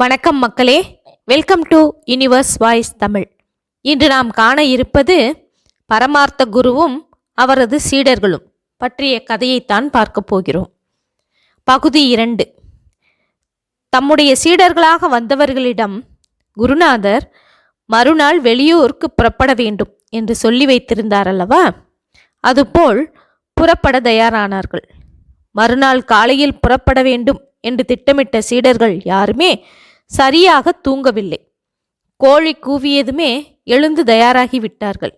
வணக்கம் மக்களே. Welcome to universe voice Tamil இன்று நாம் காண இருப்பது பரமார்த்த குருவும் அவரது சீடர்களும் பற்றிய கதையைத்தான் பார்க்க போகிறோம். பகுதி இரண்டு. தம்முடைய சீடர்களாக வந்தவர்களிடம் குருநாதர் மறுநாள் வெளியூருக்கு புறப்பட வேண்டும் என்று சொல்லி வைத்திருந்தார் அல்லவா அதுபோல் புறப்பட தயாரானார்கள். மறுநாள் காலையில் புறப்பட வேண்டும் என்று திட்டமிட்ட சீடர்கள் யாருமே சரியாக தூங்கவில்லை. கோழி கூவியதுமே எழுந்து தயாராகி விட்டார்கள்.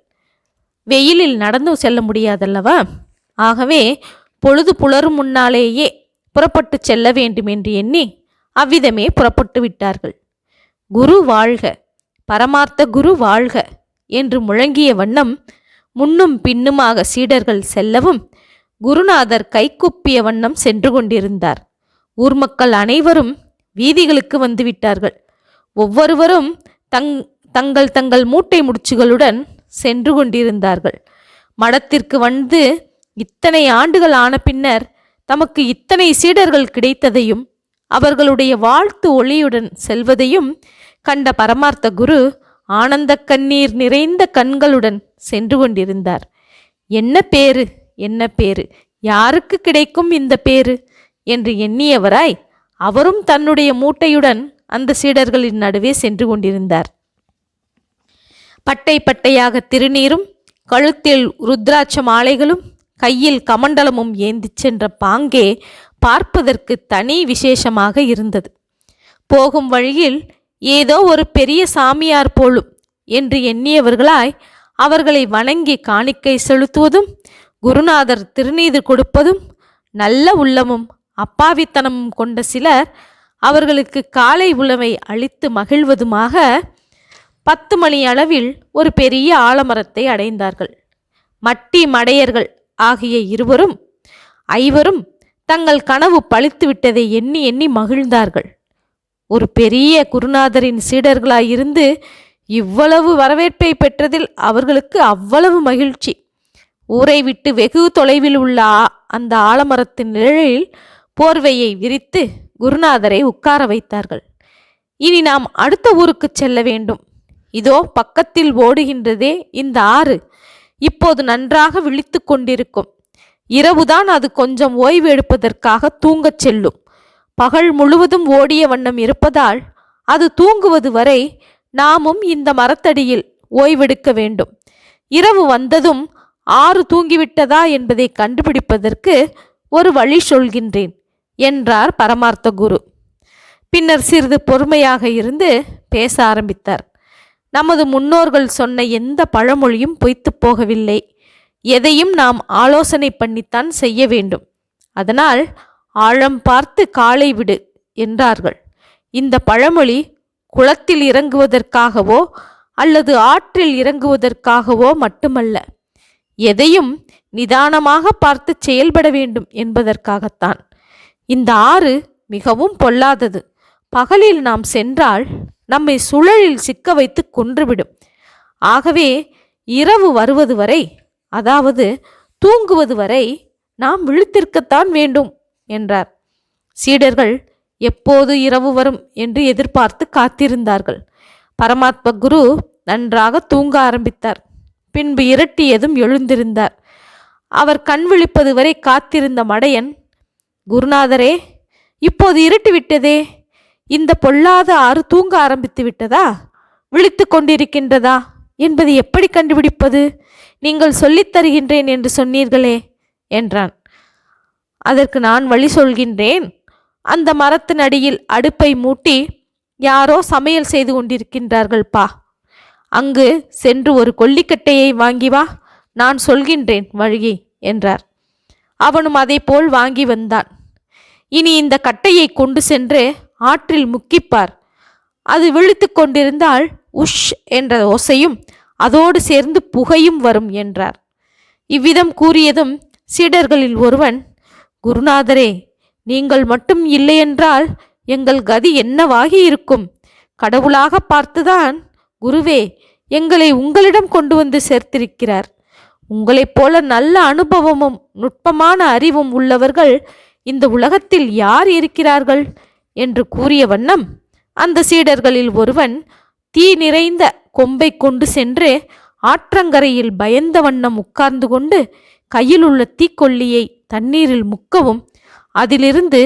வெயிலில் நடந்து செல்ல முடியாதல்லவா? ஆகவே பொழுது புலரும் முன்னாலேயே புறப்பட்டு செல்ல வேண்டும் என்று எண்ணி அவ்விதமே புறப்பட்டு விட்டார்கள். குரு வாழ்க பரமார்த்த குரு வாழ்க என்று முழங்கிய வண்ணம் முன்னும் பின்னுமாக சீடர்கள் செல்லவும் குருநாதர் கைக்குப்பிய வண்ணம் சென்று கொண்டிருந்தார். ஊர் மக்கள் அனைவரும் வீதிகளுக்கு வந்துவிட்டார்கள் ஒவ்வொருவரும் தங் தங்கள் தங்கள் மூட்டை முடிச்சுகளுடன் சென்று கொண்டிருந்தார்கள். மடத்திற்கு வந்து இத்தனை ஆண்டுகள் ஆன பின்னர் தமக்கு இத்தனை சீடர்கள் கிடைத்ததையும் அவர்களுடைய வாழ்த்து ஒளியுடன் செல்வதையும் கண்ட பரமார்த்த குரு ஆனந்த கண்ணீர் நிறைந்த கண்களுடன் சென்று கொண்டிருந்தார். என்ன பேரு என்ன பேரு யாருக்கு கிடைக்கும் இந்த பேரு என்று எண்ணியவராய் அவரும் தன்னுடைய மூட்டையுடன் அந்த சீடர்களின் நடுவே சென்று கொண்டிருந்தார். பட்டை பட்டையாக திருநீரும் கழுத்தில் ருத்ராட்ச மாலைகளும் கையில் கமண்டலமும் ஏந்திச் சென்ற பாங்கே பார்ப்பதற்கு தனி விசேஷமாக இருந்தது. போகும் வழியில் ஏதோ ஒரு பெரிய சாமியார் போலும் என்று எண்ணியவர்களாய் அவர்களை வணங்கி காணிக்கை செலுத்துவதும் குருநாதர் திருநீது கொடுப்பதும் நல்ல உள்ளமும் அப்பாவித்தனம் கொண்ட சிலர் அவர்களுக்கு காலை உணவை அளித்து மகிழ்வதுமாக பத்து மணி அளவில் ஒரு பெரிய ஆலமரத்தை அடைந்தார்கள். மட்டி மடையர்கள் ஆகிய இருவரும் ஐவரும் தங்கள் கனவு பழித்து விட்டதை எண்ணி எண்ணி மகிழ்ந்தார்கள். ஒரு பெரிய குருநாதரின் சீடர்களாயிருந்து இவ்வளவு வரவேற்பை பெற்றதில் அவர்களுக்கு அவ்வளவு மகிழ்ச்சி. ஊரை விட்டு வெகு தொலைவில் உள்ள அந்த ஆலமரத்தின் நிழலில் போர்வையை விரித்து குருநாதரை உட்கார வைத்தார்கள். இனி நாம் அடுத்த ஊருக்கு செல்ல வேண்டும். இதோ பக்கத்தில் ஓடுகின்றதே இந்த ஆறு. இப்போது நன்றாக விழித்து கொண்டிருக்கும். இரவுதான் அது கொஞ்சம் ஓய்வு எடுப்பதற்காக தூங்கச் செல்லும். பகல் முழுவதும் ஓடிய வண்ணம் இருப்பதால் அது தூங்குவது வரை நாமும் இந்த மரத்தடியில் ஓய்வெடுக்க வேண்டும். இரவு வந்ததும் ஆறு தூங்கிவிட்டதா என்பதை கண்டுபிடிப்பதற்கு ஒரு வழி சொல்கின்றேன். என்றார் பரமார்த்த குரு. பின்னர் சிறிது பொறுமையாக இருந்து பேச ஆரம்பித்தார். நமது முன்னோர்கள் சொன்ன எந்த பழமொழியும் பொய்த்துப் போகவில்லை. எதையும் நாம் ஆலோசனை பண்ணித்தான் செய்ய வேண்டும். அதனால் ஆழம் பார்த்து காலை விடு என்றார்கள். இந்த பழமொழி குளத்தில் இறங்குவதற்காகவோ அல்லது ஆற்றில் இறங்குவதற்காகவோ மட்டுமல்ல எதையும் நிதானமாக பார்த்து செயல்பட வேண்டும் என்பதற்காகத்தான். இந்த ஆறு மிகவும் பொல்லாதது. பகலில் நாம் சென்றால் நம்மை சுழலில் சிக்க வைத்து கொன்றுவிடும். ஆகவே இரவு வருவது வரை அதாவது தூங்குவது வரை நாம் விழித்திருக்கத்தான் வேண்டும் என்றார். சீடர்கள் எப்போது இரவு வரும் என்று எதிர்பார்த்து காத்திருந்தார்கள். பரமாத்ம குரு நன்றாக தூங்க ஆரம்பித்தார். பின்பு இரட்டியதும் எழுந்திருந்தார். அவர் கண் விழிப்பது வரை காத்திருந்த மடையன் குருநாதரே இப்போது இருட்டு விட்டதே இந்த பொல்லாத ஆறு தூங்க ஆரம்பித்து விட்டதா? விழித்து கொண்டிருக்கின்றதா? என்பது எப்படி கண்டுபிடிப்பது? நீங்கள் சொல்லித் தருகின்றேன் என்று சொன்னீர்களே என்றான். அதற்கு நான் வழி சொல்கின்றேன். அந்த மரத்தின் அடியில் அடுப்பை மூட்டி யாரோ சமையல் செய்து கொண்டிருக்கின்றார்கள் பா. அங்கு சென்று ஒரு கொல்லிக்கட்டையை வாங்கி வா. நான் சொல்கின்றேன் வழியை என்றார். அவனும் அதைப்போல் வாங்கி வந்தான். இனி இந்த கட்டையை கொண்டு சென்று ஆற்றில் முக்கிப்பார். அது விழித்து கொண்டிருந்தால் உஷ் என்ற ஓசையும் அதோடு சேர்ந்து புகையும் வரும் என்றார். இவ்விதம் கூறியதும் சீடர்களில் ஒருவன் குருநாதரே நீங்கள் மட்டும் இல்லையென்றால் எங்கள் கதி என்னவாகி இருக்கும்? கடவுளாக பார்த்துதான் குருவே எங்களை உங்களிடம் கொண்டு வந்து சேர்த்திருக்கிறார். உங்களைப் போல நல்ல அனுபவமும் நுட்பமான அறிவும் உள்ளவர்கள் இந்த உலகத்தில் யார் இருக்கிறார்கள்? என்று கூறிய வண்ணம் அந்த சீடர்களில் ஒருவன் தீ நிறைந்த கொம்பை கொண்டு சென்று ஆற்றங்கரையில் பயந்த வண்ணம் உட்கார்ந்து கொண்டு கையில் உள்ள தீக்கொல்லியை தண்ணீரில் முக்கவும் அதிலிருந்து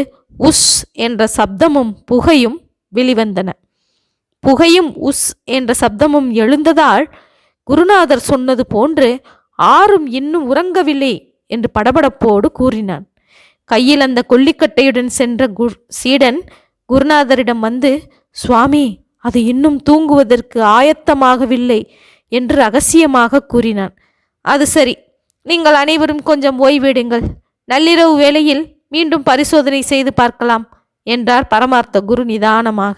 உஸ் என்ற சப்தமும் புகையும் வெளிவந்தன. புகையும் உஸ் என்ற சப்தமும் எழுந்ததால் குருநாதர் சொன்னது போன்று ஆறும் இன்னும் உறங்கவில்லை என்று படபடப்போடு கூறினான். கையில் அந்த கொல்லிக்கட்டையுடன் சென்ற குர் சீடன் குருநாதரிடம் வந்து சுவாமி அது இன்னும் தூங்குவதற்கு ஆயத்தமாகவில்லை என்று ரகசியமாக கூறினான். அது சரி நீங்கள் அனைவரும் கொஞ்சம் ஓய்வெடுங்கள். நள்ளிரவு வேளையில் மீண்டும் பரிசோதனை செய்து பார்க்கலாம் என்றார் பரமார்த்த குரு நிதானமாக.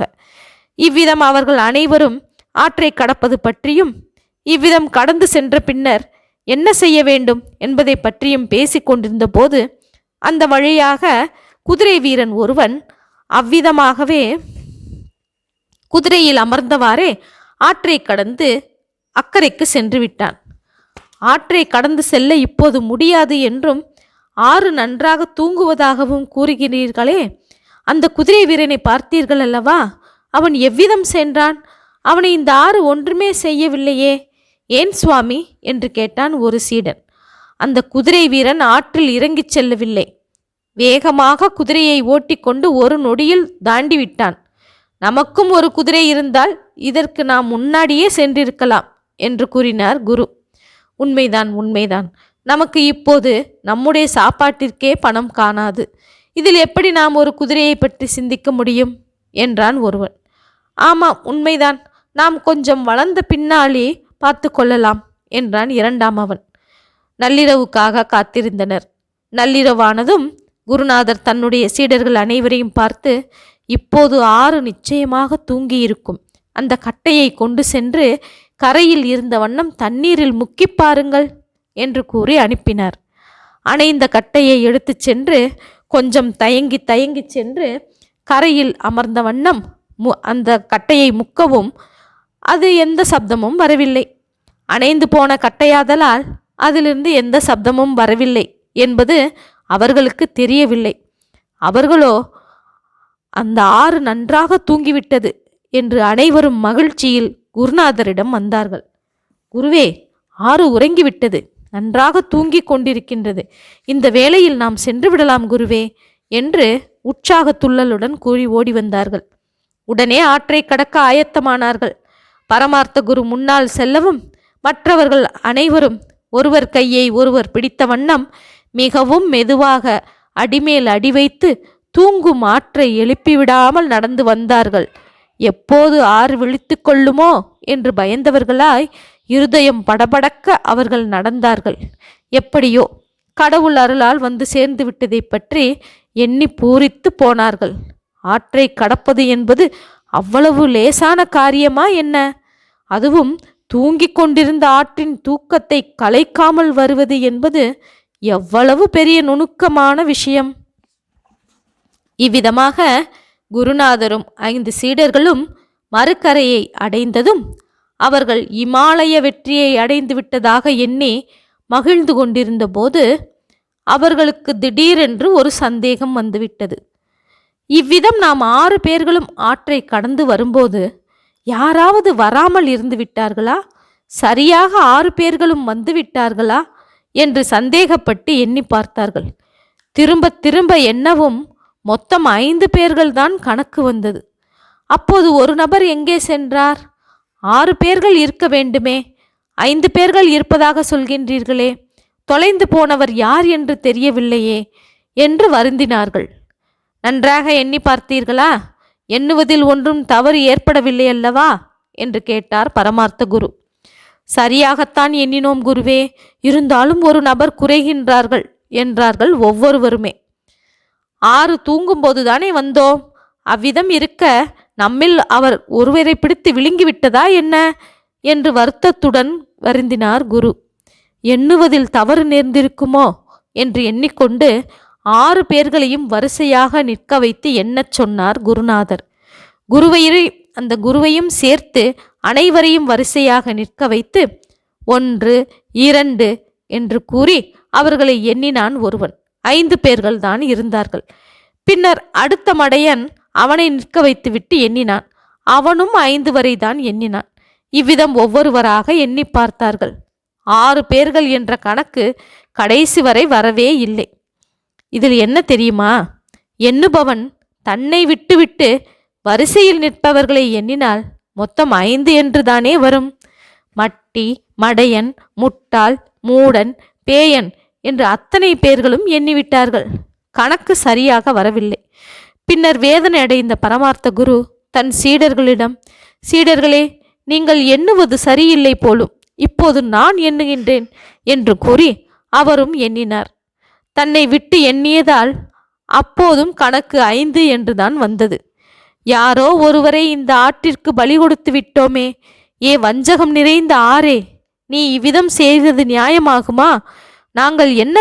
இவ்விதம் அவர்கள் அனைவரும் ஆற்றை கடப்பது பற்றியும் இவ்விதம் கடந்து சென்ற பின்னர் என்ன செய்ய வேண்டும் என்பதை பற்றியும் பேசிக்கொண்டிருந்த போது அந்த வழியாக குதிரை வீரன் ஒருவன் அவ்விதமாகவே குதிரையில் அமர்ந்தவாறே ஆற்றை கடந்து அக்கறைக்கு சென்று விட்டான். ஆற்றை கடந்து செல்ல இப்போது முடியாது என்றும் ஆறு நன்றாக தூங்குவதாகவும் கூறுகிறீர்களே அந்த குதிரை வீரனை பார்த்தீர்கள் அல்லவா அவன் எவ்விதம் சென்றான்? அவனை இந்த ஆறு ஒன்றுமே செய்யவில்லையே. ஏன் சுவாமி? என்று கேட்டான் ஒரு சீடன். அந்த குதிரை வீரன் ஆற்றில் இறங்கிச் செல்லவில்லை. வேகமாக குதிரையை ஓட்டிக்கொண்டு ஒரு நொடியில் தாண்டி விட்டான். நமக்கும் ஒரு குதிரை இருந்தால் இதற்கு நாம் முன்னாடியே சென்றிருக்கலாம் என்று கூறினார் குரு. உண்மைதான் உண்மைதான். நமக்கு இப்போது நம்முடைய சாப்பாட்டிற்கே பணம் காணாது. இதில் எப்படி நாம் ஒரு குதிரையை பற்றி சிந்திக்க முடியும்? என்றான் ஒருவன். ஆமாம் உண்மைதான். நாம் கொஞ்சம் வளர்ந்த பின்னாலே பார்த்து கொள்ளலாம் என்றான் இரண்டாம் அவன். நள்ளிரவுக்காக காத்திருந்தனர். நள்ளிரவானதும் குருநாதர் தன்னுடைய சீடர்கள் அனைவரையும் பார்த்து இப்போது ஆறு நிச்சயமாக தூங்கியிருக்கும். அந்த கட்டையை கொண்டு சென்று கரையில் இருந்த வண்ணம் தண்ணீரில் முக்கிப் பாருங்கள் என்று கூறி அனுப்பினார். அணைந்த கட்டையை எடுத்துச் சென்று கொஞ்சம் தயங்கி தயங்கி சென்று கரையில் அமர்ந்த வண்ணம் மு அந்த கட்டையை முக்கவும் அது எந்த சப்தமும் வரவில்லை. அணைந்து போன கட்டையாதலால் அதிலிருந்து எந்த சப்தமும் வரவில்லை என்பது அவர்களுக்கு தெரியவில்லை. அவர்களோ அந்த ஆறு நன்றாக தூங்கிவிட்டது என்று அனைவரும் மகிழ்ச்சியில் குருநாதரிடம் வந்தார்கள். குருவே ஆறு உறங்கிவிட்டது. நன்றாக தூங்கிக் கொண்டிருக்கின்றது. இந்த வேளையில் நாம் சென்று விடலாம் குருவே என்று உற்சாக துள்ளலுடன் கூறி ஓடி வந்தார்கள். உடனே ஆற்றை கடக்க ஆயத்தமானார்கள். பரமார்த்த குரு முன்னால் செல்லவும் மற்றவர்கள் அனைவரும் ஒருவர் கையை ஒருவர் பிடித்த வண்ணம் மிகவும் மெதுவாக அடிமேல் அடி வைத்து தூங்கும் ஆற்றை எழுப்பிவிடாமல் நடந்து வந்தார்கள். எப்போது ஆறு விழித்து கொள்ளுமோ என்று பயந்தவர்களாய் இருதயம் படபடக்க அவர்கள் நடந்தார்கள். எப்படியோ கடவுள் அருளால் வந்து சேர்ந்து விட்டதை பற்றி எண்ணி பூரித்து போனார்கள். ஆற்றை கடப்பது என்பது அவ்வளவு லேசான காரியமா என்ன? அதுவும் தூங்கிக் கொண்டிருந்த ஆற்றின் தூக்கத்தை கலைக்காமல் வருவது என்பது எவ்வளவு பெரிய நுணுக்கமான விஷயம். இவ்விதமாக குருநாதரும் ஐந்து சீடர்களும் மறுக்கரையை அடைந்ததும் அவர்கள் இமாலய வெற்றியை அடைந்து விட்டதாக எண்ணி மகிழ்ந்து கொண்டிருந்தபோது அவர்களுக்கு திடீரென்று ஒரு சந்தேகம் வந்துவிட்டது. இவ்விதம் நாம் ஆறு பேர்களும் ஆற்றை கடந்து வரும்போது யாராவது வராமல் இருந்து விட்டார்களா? சரியாக ஆறு பேர்களும் வந்து விட்டார்களா? என்று சந்தேகப்பட்டு எண்ணி பார்த்தார்கள். திரும்ப திரும்ப எண்ணவும் மொத்தம் ஐந்து பேர்கள்தான் கணக்கு வந்தது. அப்போது ஒரு நபர் எங்கே சென்றார்? ஆறு பேர்கள் இருக்க வேண்டுமே. ஐந்து பேர்கள் இருப்பதாக சொல்கின்றீர்களே. தொலைந்து போனவர் யார் என்று தெரியவில்லையே என்று வருந்தினார்கள். நன்றாக எண்ணி பார்த்தீர்களா? எண்ணுவதில் ஒன்றும் தவறு ஏற்படவில்லை அல்லவா? என்று கேட்டார் பரமார்த்த குரு. சரியாகத்தான் எண்ணினோம் குருவே இருந்தாலும் ஒரு நபர் குறைகின்றார்கள் என்றார்கள் ஒவ்வொருவருமே. ஆறு தூங்கும்போது தானே வந்தோம்? அவ்விதம் இருக்க நம்மில் அவர் ஒருவரை பிடித்து விழுங்கிவிட்டதா என்ன? என்று வருத்தத்துடன் வருந்தினார் குரு. எண்ணுவதில் தவறு நேர்ந்திருக்குமோ? என்று எண்ணிக்கொண்டு ஆறு பேர்களையும் வரிசையாக நிற்க வைத்து எண்ணச் சொன்னார் குருநாதர். குருவையை அந்த குருவையும் சேர்த்து அனைவரையும் வரிசையாக நிற்க வைத்து ஒன்று இரண்டு என்று கூறி அவர்களை எண்ணினான் ஒருவன். ஐந்து பேர்கள் தான் இருந்தார்கள். பின்னர் அடுத்த மடையன் அவனை நிற்க வைத்துவிட்டு எண்ணினான். அவனும் ஐந்து வரை தான் எண்ணினான். இவ்விதம் ஒவ்வொருவராக எண்ணி பார்த்தார்கள். ஆறு பேர்கள் என்ற கணக்கு கடைசி வரை வரவே இல்லை. இதில் என்ன தெரியுமா? எண்ணுபவன் தன்னை விட்டுவிட்டு வரிசையில் நிற்பவர்களை எண்ணினால் மொத்தம் ஐந்து என்று தானே வரும்? மட்டி மடையன் முட்டாள் மூடன் பேயன் என்று அத்தனை பேர்களும் எண்ணிவிட்டார்கள். கணக்கு சரியாக வரவில்லை. பின்னர் வேதனை அடைந்த பரமார்த்த குரு தன் சீடர்களிடம் சீடர்களே நீங்கள் எண்ணுவது சரியில்லை போலும் இப்போது நான் எண்ணுகின்றேன் என்று கூறி அவரும் எண்ணினார். தன்னை விட்டு எண்ணியதால் அப்போதும் கணக்கு ஐந்து என்றுதான் வந்தது. யாரோ ஒருவரை இந்த ஆற்றிற்கு பலி கொடுத்து விட்டோமே ஏ வஞ்சகம் நிறைந்த ஆரே நீ இவ்விதம் செய்தது நியாயமாகுமா? நாங்கள் என்ன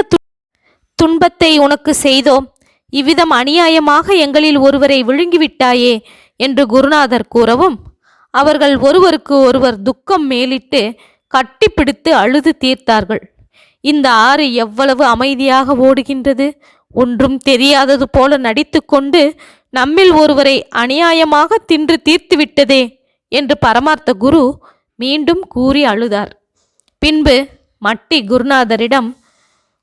துன்பத்தை உனக்கு செய்தோம்? இவ்விதம் அநியாயமாக எங்களில் ஒருவரை விழுங்கிவிட்டாயே என்று குருநாதர் கூறவும் அவர்கள் ஒருவருக்கு ஒருவர் துக்கம் மேலிட்டு கட்டிப்பிடித்து அழுது தீர்த்தார்கள். இந்த ஆறு எவ்வளவு அமைதியாக ஓடுகின்றது? ஒன்றும் தெரியாதது போல நடித்துக்கொண்டு நம்மில் ஒருவரை அநியாயமாக தின்று தீர்த்து விட்டதே என்று பரமார்த்த குரு மீண்டும் கூறி அழுதார். பின்பு மட்டி குருநாதரிடம்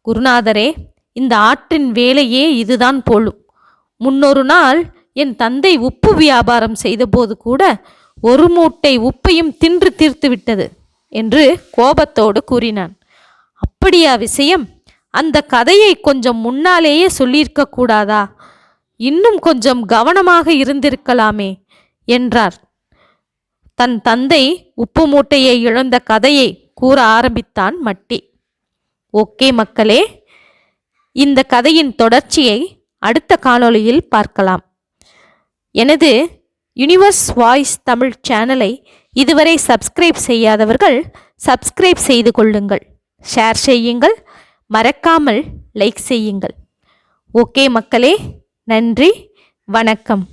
குருநாதரே இந்த ஆற்றின் வேலையே இதுதான் போலும். முன்னொரு நாள் என் தந்தை உப்பு வியாபாரம் செய்தபோது கூட ஒரு மூட்டை உப்பையும் தின்று தீர்த்து விட்டது என்று கோபத்தோடு கூறினான். அப்படியா விஷயம்? அந்த கதையை கொஞ்சம் முன்னாலேயே சொல்லியிருக்க கூடாதா? இன்னும் கொஞ்சம் கவனமாக இருந்திருக்கலாமே என்றார். தன் தந்தை உப்பு மூட்டையை இழந்த கதையை கூற ஆரம்பித்தான் மட்டி. ஓகே மக்களே இந்த கதையின் தொடர்ச்சியை அடுத்த காணொளியில் பார்க்கலாம். எனது யுனிவர்ஸ் வாய்ஸ் தமிழ் சேனலை இதுவரை சப்ஸ்கிரைப் செய்யாதவர்கள் சப்ஸ்கிரைப் செய்து கொள்ளுங்கள். ஷேர் செய்யுங்கள். மறக்காமல் லைக் செய்யுங்கள். ஓகே மக்களே நன்றி வணக்கம்.